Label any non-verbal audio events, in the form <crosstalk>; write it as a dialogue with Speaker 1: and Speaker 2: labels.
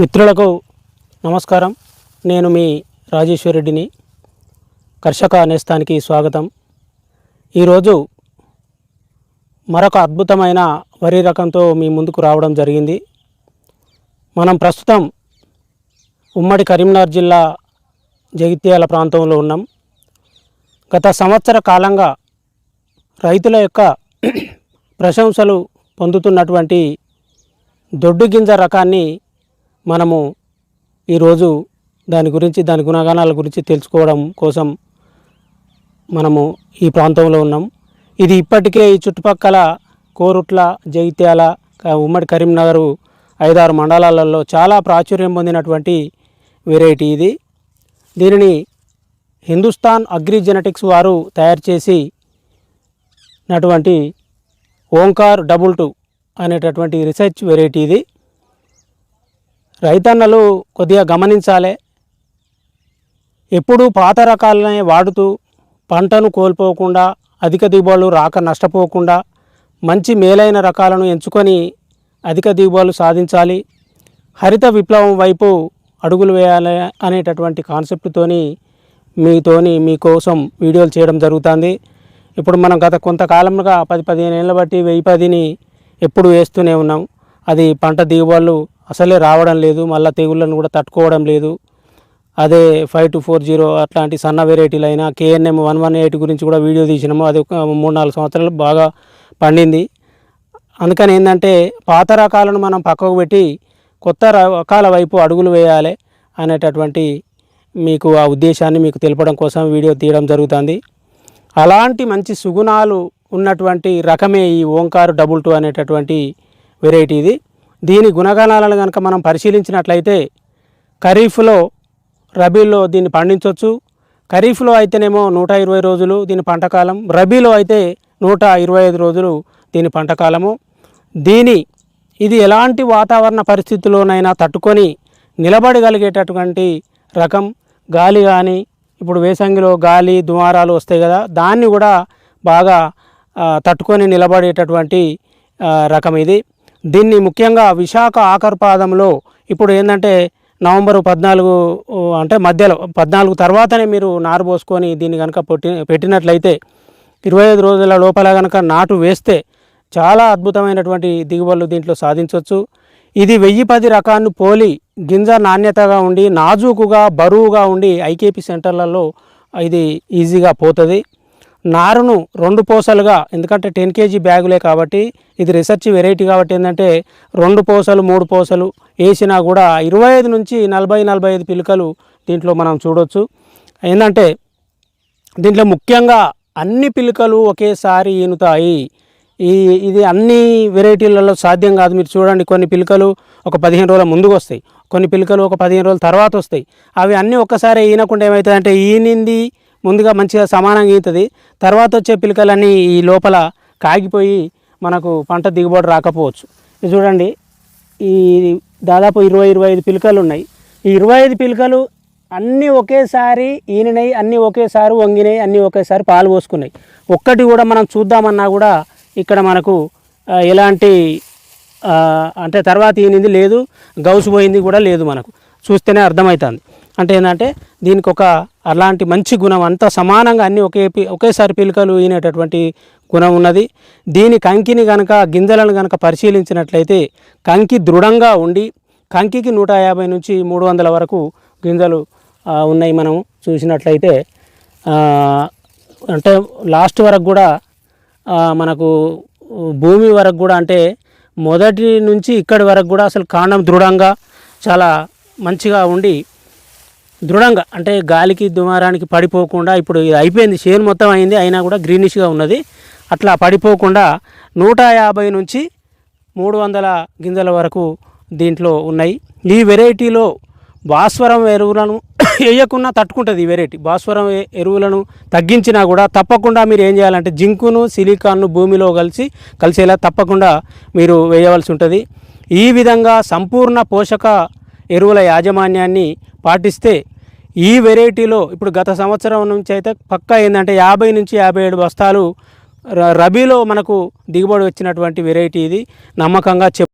Speaker 1: మిత్రులకు నమస్కారం. నేను మీ రాజేశ్వరరెడ్డిని కర్షక నేస్తానికి స్వాగతం. ఈరోజు మరొక అద్భుతమైన వరి రకంతో మీ ముందుకు రావడం జరిగింది. మనం ప్రస్తుతం ఉమ్మడి కరీంనగర్ జిల్లా జగిత్యాల ప్రాంతంలో ఉన్నాం. గత సంవత్సర కాలంగా రైతుల యొక్క ప్రశంసలు పొందుతున్నటువంటి దొడ్డు గింజ రకాన్ని మనము ఈరోజు దాని గురించి దాని గుణగణాల గురించి తెలుసుకోవడం కోసం మనము ఈ ప్రాంతంలో ఉన్నాం. ఇది ఇప్పటికే ఈ చుట్టుపక్కల కోరుట్ల జగిత్యాల ఉమ్మడి కరీంనగర్ ఐదారు మండలాలలో చాలా ప్రాచుర్యం పొందినటువంటి వెరైటీ ఇది. దీనిని హిందుస్థాన్ అగ్రి జెనెటిక్స్ వారు తయారు చేసి నటువంటి ఓంకార్ డబుల్ టూ అనేటటువంటి రీసెర్చ్ వెరైటీ ఇది. రైతన్నలు కొద్దిగా గమనించాలి. ఎప్పుడూ పాత రకాలనే వాడుతూ పంటను కోల్పోకుండా అధిక దిగుబడులు రాక నష్టపోకుండా మంచి మేలైన రకాలను ఎంచుకొని అధిక దిగుబడులు సాధించాలి. హరిత విప్లవం వైపు అడుగులు వేయాలి అనేటటువంటి కాన్సెప్ట్తోని మీతోని మీకోసం వీడియోలు చేయడం జరుగుతుంది. ఇప్పుడు మనం గత కొంతకాలంగా పది పదిహేను ఏళ్ళ బట్టి వెయ్యి పదిని ఎప్పుడు వేస్తూనే ఉన్నాం. అది పంట దిగుబడులు అసలే రావడం లేదు మళ్ళీ తెగుళ్ళను కూడా తట్టుకోవడం లేదు. అదే ఫైవ్ టు ఫోర్ జీరో అట్లాంటి సన్న వెరైటీలు అయినా కేఎన్ఎం వన్ వన్ ఎయిట్ గురించి కూడా వీడియో తీసినాము. అది ఒక మూడు నాలుగు సంవత్సరాలు బాగా పండింది. అందుకని ఏంటంటే పాత రకాలను మనం పక్కకు పెట్టి కొత్త రకాల వైపు అడుగులు వేయాలి అనేటటువంటి మీకు ఆ ఉద్దేశాన్ని మీకు తెలపడం కోసం వీడియో తీయడం జరుగుతుంది. అలాంటి మంచి సుగుణాలు ఉన్నటువంటి రకమే ఈ ఓంకారు డబుల్ టూ అనేటటువంటి వెరైటీ ఇది దీని గుణగణాలను కనుక మనం పరిశీలించినట్లయితే ఖరీఫ్లో రబీలో దీన్ని పండించవచ్చు. ఖరీఫ్లో అయితేనేమో నూట ఇరవై రోజులు దీని పంటకాలం రబీలో అయితే నూట ఇరవై ఐదు రోజులు దీని పంటకాలము దీని ఇది ఎలాంటి వాతావరణ పరిస్థితుల్లోనైనా తట్టుకొని నిలబడగలిగేటటువంటి రకం గాలి కానీ ఇప్పుడు వేసంగిలో గాలి దుమారాలు వస్తాయి కదా దాన్ని కూడా బాగా తట్టుకొని నిలబడేటటువంటి రకం ఇది. దీన్ని ముఖ్యంగా విశాఖ ఆఖర్పాదంలో ఇప్పుడు ఏంటంటే నవంబర్ పద్నాలుగు అంటే మధ్యలో పద్నాలుగు తర్వాతనే మీరు నారు పోసుకొని దీన్ని కనుక పొట్టి పెట్టినట్లయితే ఇరవై ఐదు రోజుల లోపల కనుక నాటు వేస్తే చాలా అద్భుతమైనటువంటి దిగుబడులు దీంట్లో సాధించవచ్చు. ఇది వెయ్యి పది రకాన్ని పోలి గింజ నాణ్యతగా ఉండి నాజూకుగా బరువుగా ఉండి ఐకేపీ సెంటర్లలో ఇది ఈజీగా పోతుంది. నారును రెండు పోసలుగా ఎందుకంటే టెన్ కేజీ బ్యాగులే కాబట్టి ఇది రీసెర్చ్ వెరైటీ కాబట్టి ఏంటంటే రెండు పోసలు మూడు పోసలు వేసినా కూడా ఇరవై ఐదు నుంచి నలభై నలభై ఐదు పిలుకలు దీంట్లో మనం చూడొచ్చు. ఏంటంటే దీంట్లో ముఖ్యంగా అన్ని పిలుకలు ఒకేసారి ఈనుతాయి. ఈ ఇది అన్ని వెరైటీలలో సాధ్యం కాదు. మీరు చూడండి కొన్ని పిలుకలు ఒక పదిహేను రోజుల ముందుకు వస్తాయి కొన్ని పిలుకలు ఒక పదిహేను రోజుల తర్వాత వస్తాయి. అవి అన్నీ ఒక్కసారి ఈనకుండా ఏమవుతుందంటే ఈనింది ముందుగా మంచిగా సమానంగా ఈతుంది. తర్వాత వచ్చే పిలకలన్నీ ఈ లోపల కాగిపోయి మనకు పంట దిగుబడి రాకపోవచ్చు. ఇది చూడండి. ఈ దాదాపు ఇరవై ఇరవై ఐదు పిలకలు ఉన్నాయి ఈ ఇరవై ఐదు పిలకలు అన్నీ ఒకేసారి ఈనినాయి అన్నీ ఒకేసారి వంగినాయి అన్నీ ఒకేసారి పాలు పోసుకున్నాయి. ఒక్కటి కూడా మనం చూద్దామన్నా కూడా ఇక్కడ మనకు ఎలాంటి అంటే తర్వాత ఈనింది లేదు గౌసు పోయింది కూడా లేదు మనకు. చూస్తేనే అర్థమవుతుంది. అంటే ఏంటంటే దీనికి ఒక అలాంటి మంచి గుణం అంతా సమానంగా అన్నీ ఒకే పి- ఒకేసారి పిలకలు ఈనేటటువంటి గుణం ఉన్నది. దీని కంకిని కనుక గింజలను కనుక పరిశీలించినట్లయితే కంకి దృఢంగా ఉండి కంకికి నూట యాభై నుంచి మూడు వందల వరకు గింజలు ఉన్నాయి మనం చూసినట్లయితే. అంటే లాస్ట్ వరకు కూడా మనకు భూమి వరకు కూడా అంటే మొదటి నుంచి ఇక్కడి వరకు కూడా అసలు కాండం దృఢంగా చాలా మంచిగా ఉండి దృఢంగా అంటే గాలికి దుమారానికి పడిపోకుండా ఇప్పుడు ఇది అయిపోయింది చేను మొత్తం అయింది అయినా కూడా గ్రీనిష్గా ఉన్నది. అట్లా పడిపోకుండా నూట యాభై నుంచి మూడు వందల గింజల వరకు దీంట్లో ఉన్నాయి. ఈ వెరైటీలో భాస్వరం ఎరువులను <coughs> వేయకుండా తట్టుకుంటుంది ఈ వెరైటీ. భాస్వరం ఎరువులను తగ్గించినా కూడా తప్పకుండా మీరు ఏం చేయాలంటే జింకును సిలికాన్ను భూమిలో కలిసి కలిసేలా తప్పకుండా మీరు వేయవలసి ఉంటుంది. ఈ విధంగా సంపూర్ణ పోషక ఎరువుల యాజమాన్యాన్ని పాటిస్తే ఈ వెరైటీలో ఇప్పుడు గత సంవత్సరం నుంచి అయితే పక్కా ఏంటంటే యాభై నుంచి యాభై ఏడు బస్తాలు ర- రబీలో మనకు దిగుబడి వచ్చినటువంటి వెరైటీ ఇది. నమ్మకంగా చెప్